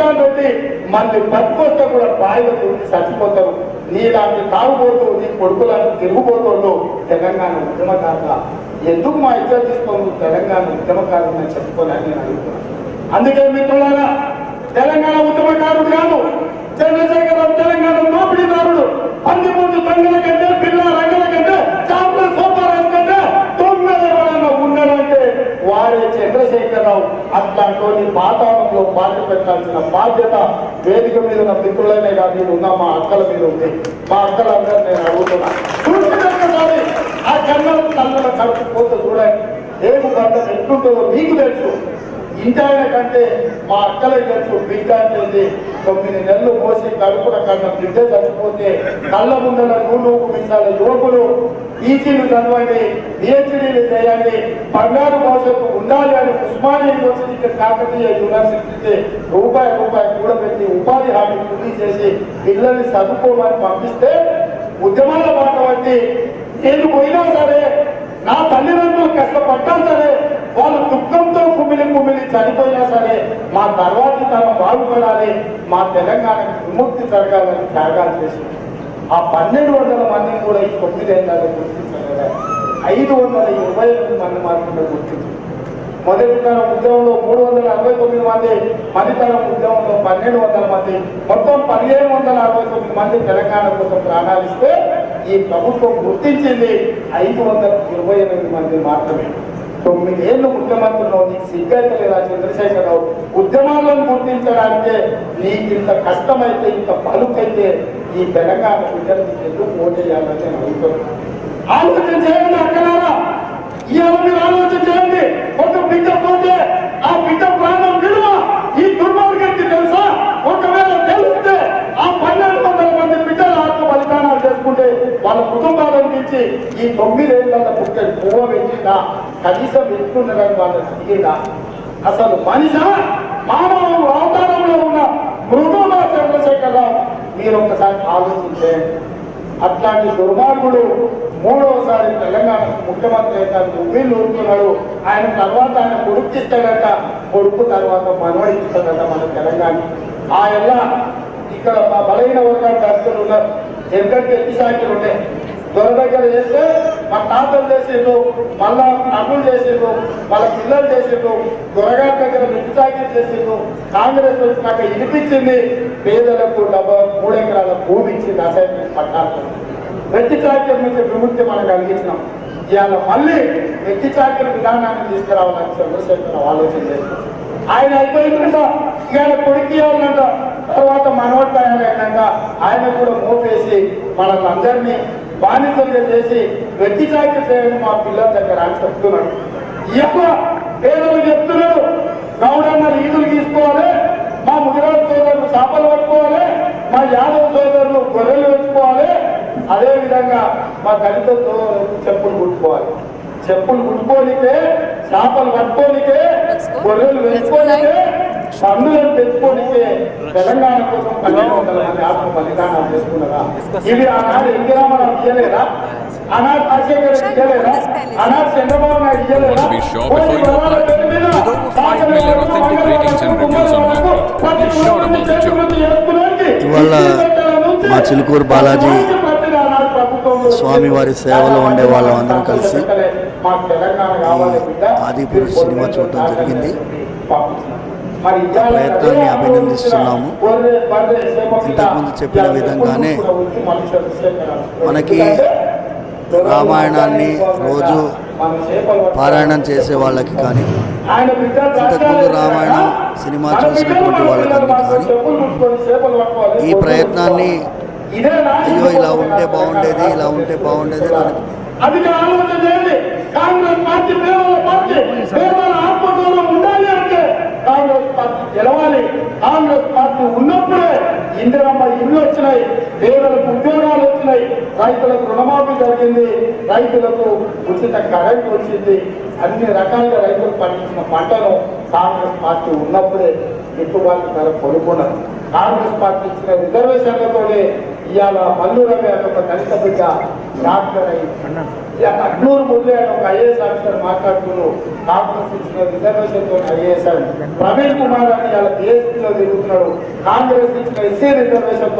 కిసాన్ రెడ్డి మళ్ళీ బతికొస్తే కూడా బాయిలో దూకి చచ్చిపోతారు. నీలాంటి తాగుబోతూ నీ కొడుకులాంటి తిరుగుబోతోళ్ళు తెలంగాణ ఉద్యమకారుగా ఎందుకు మా ఇద్దరు తీసుకోండి తెలంగాణ ఉద్యమకారులని చెప్పుకోవాలని నేను అడుగుతున్నాను. అందుకే మిత్రులారా తెలంగాణ ఉద్యమకారుడు కాదు చంద్రశేఖరరావు తెలంగాణ దోపిడీదారుడు పందిపూజు తంగల కంటే పిల్ల రంగల కంటే చాపల సోపారాజు కంటే తొమ్మిది ఎవరైనా ఉన్నాడంటే వాడే చంద్రశేఖరరావు అట్లాంటి పాతాళంలో పార్టీ పెట్టాల్సిన బాధ్యత వేదిక మీద ఉన్న మిత్రులనే కానీ ఉన్న మా అక్కల మీద ఉంది. మా అక్కలందరూ నేను అడుగుతున్నా. ఆ కన్నం తల్లుల కడుపు పోతే చూడండి. ఏమి గంట ఎట్లుంటుందో మీకు తెలుసు. ఇంటాయన కంటే మా అక్కలకి తెలుసు. బిడ్డ ఉంది తొమ్మిది నెలలు మోసి కడుపున కన్న బిడ్డ చచ్చిపోతే కళ్ళ ముందల నూనె మిసాల యువకులు. ఈసీలు చదవండి పిహెచ్డీలు చేయండి బంగారు భవిష్యత్తు ఉండాలి అని యూనివర్సిటీకి కాకతీయ యూనివర్సిటీకి రూపాయి రూపాయి కూడబెట్టి ఉపాధి హామీ పూర్తి చేసి పిల్లల్ని చదువుకోమని పంపిస్తే ఉద్యమాల మాట బట్టి నేను పోయినా సరే నా తల్లిదండ్రులు కష్టపడ్డా సరే వాళ్ళ దుఃఖంతో కుమిలి కుమిలి చనిపోయినా సరే మా తర్వాతి తరం బాగుపడాలి మా తెలంగాణకు విముక్తి జరగాలని త్యాగాలు చేసి ఆ పన్నెండు వందల మందిని కూడా ఈ కొద్దిగా ఏళ్ళలో గుర్తించలేదా? ఐదు వందల ఇరవై ఎనిమిది మంది మాత్రమే గుర్తించారు మొదటి తరం ఉద్యమంలో మూడు వందల అరవై తొమ్మిది మంది పది తరం ఉద్యమంలో పన్నెండు వందల మంది మొత్తం పదిహేను వందల అరవై తొమ్మిది మంది తెలంగాణ కోసం ప్రాణాలు ఇస్తే ఈ ప్రభుత్వం గుర్తించింది ఐదు వందల ఇరవై ఎనిమిది మంది మాత్రమే. తొమ్మిదేళ్ళు ముఖ్యమంత్రిలో నీకు సిగ్గైతే లేదా చంద్రశేఖరరావు ఉద్యమాలను గుర్తించడానికే నీకు ఇంత కష్టమైతే ఇంత పలుకైతే ఈ తెలంగాణ బిడ్డలు ఎందుకు ఓటేయాలని నేను అడుగుతున్నాను. ఆలోచన చేయండి అక్కడ ఇవాళ ఆలోచన చేయండి ఒక బిడ్డ పోతే ఆ బిడ్డ ప్రాణం విలువ ఈ దుర్మార్గానికి తెలుసా ఒకవేళ తెలిస్తే ఆ పన్నెండు వందల మంది బిడ్డలు ఆత్మ బలిదానాలు చేసుకుంటే వాళ్ళ కుటుంబాలను తెచ్చి ఈ తొమ్మిదేళ్ళ పుట్టడి పువ్వ కనీసం ఎత్తున్నదని వాళ్ళని దిగిందా అసలు మనిషి మానవ అవతారంలో ఉన్న మృదుల చంద్రశేఖరరావు మీరు ఒకసారి ఆలోచించే. అట్లాంటి దుర్మార్గుడు మూడవసారి తెలంగాణ ముఖ్యమంత్రి అయితే ఉమ్మిళ్ళు ఊరుతున్నాడు ఆయన తర్వాత ఆయన కొడుకుస్తాడట కొడుకు తర్వాత మనవడిస్తాడట మన తెలంగాణ ఆయన ఇక్కడ మా బలహీన వర్గాలు దర్శకులు ఉన్నారు. ఎందుకంటే ఎన్ని సాక్షులు ఉంటాయి దొర దగ్గర చేస్తే మా తాతలు చేసిండ్రు మళ్ళా అన్నులు చేసిండ్రు వాళ్ళ పిల్లలు చేసిండ్రు దొరగారి దగ్గర మిట్టి చాకరీ చేసిండ్రు. కాంగ్రెస్ వచ్చినాక ఇనిపించింది పేదలకు డబ్బు మూడు ఎకరాల భూమి ఇచ్చింది అసైన్మెంట్ పట్టాలు. వ్యక్తి చాకరీ నుంచి విముక్తి మనం కలిగించినాం. ఇవాళ మళ్ళీ వ్యక్తి చాకరీ విధానాన్ని తీసుకురావాలని చంద్రశేఖర్ ఆలోచన చేస్తున్నాం ఆయన అయిపోయిందంట ఇవాళ కొడుకు ఇవ్వాలంట తర్వాత మనోట్ తయారైనాక ఆయన కూడా మోపేసి మనల్ని అందరినీ బానిసలుగా చేసి వ్యక్తి చాకరీ చేయండి మా పిల్లల దగ్గర అని చెప్తున్నాడు. ఎక్కువ పేదలు చెప్తున్నాడు? గౌడన్న ఈదులు తీసుకోవాలి మా ముదిరాజు సోదరులు చేపలు పట్టుకోవాలి మా యాదవ సోదరులు గొర్రెలు పెంచుకోవాలి. అదే విధంగా మా దళిత సోదరులు చెప్పులు కుట్టుకోవాలి. చెప్పులు కుట్టుకోనికే చేపలు పట్టుకోనికే గొర్రెలు పెంచుకోనికే పన్నులను తెచ్చుకోనికే తెలంగాణ కోసం పన్నెండు వందల మంది ఆత్మ బలిదానాలు చేసుకున్నారా ఇవి ఆనాడు ఎన్టీ రామారావు ఇయ్యలేరా ఆనాడు రాజశేఖర రెడ్డి ఇయ్యలేరా ఆనాడు Chandrababu Naidu ఇయ్యలేరా To be sure, before you go further, with over 5 million authentic ratings and reviews on Google, be sure about the joke. ఇవాళ మా చిలుకూరు బాలాజీ స్వామివారి సేవలో ఉండే వాళ్ళం అందరం కలిసి ఆదిపురుష్ సినిమా చూడటం జరిగింది. ప్రయత్నాన్ని అభినందిస్తున్నాము. ఇంతకుముందు చెప్పిన విధంగానే మనకి రామాయణాన్ని రోజు పారాయణం చేసే వాళ్ళకి కానీ ఇంతకుముందు రామాయణం సినిమా చూసినటువంటి వాళ్ళకి కానీ ఈ ప్రయత్నాన్ని అయ్యో ఇలా ఉంటే బాగుండేది ఇలా ఉంటే బాగుండేది అని అది ఆలోచన చేయండి కాంగ్రెస్ పార్టీ పేదల పార్టీ పేదల ఆత్మగౌరవం ఉండాలి అంటే కాంగ్రెస్ పార్టీ గెలవాలి కాంగ్రెస్ పార్టీ ఉన్నప్పుడే ఇందిరమ్మ ఇల్లు వచ్చినాయి పేదలకు ఉద్యోగాలు వచ్చినాయి రైతులకు రుణమాఫీ జరిగింది రైతులకు ఉచిత కరెంట్ వచ్చింది. అన్ని రకాలుగా రైతులు పండించిన పంటను కాంగ్రెస్ పార్టీ ఉన్నప్పుడే గిట్టుబాటు ధర కొనుక్కున్నారు కాంగ్రెస్ పార్టీ ఇచ్చిన రిజర్వేషన్లతోనే ఇవాళ మల్లు రవి ఒక దళిత బిడ్డ డాక్టర్ అయి ఇవాళ అడ్నూరు మురళి ఒక ఐఏఎస్ ఆఫీసర్ మాట్లాడుతూ కాంగ్రెస్ ఇచ్చిన రిజర్వేషన్తో ఐఏఎస్ అని. ప్రవీణ్ కుమార్ అని ఇవాళ బీఎస్పీలో తిరుగుతున్నాడు. కాంగ్రెస్ ఇచ్చిన ఇసే రిజర్వేషన్తో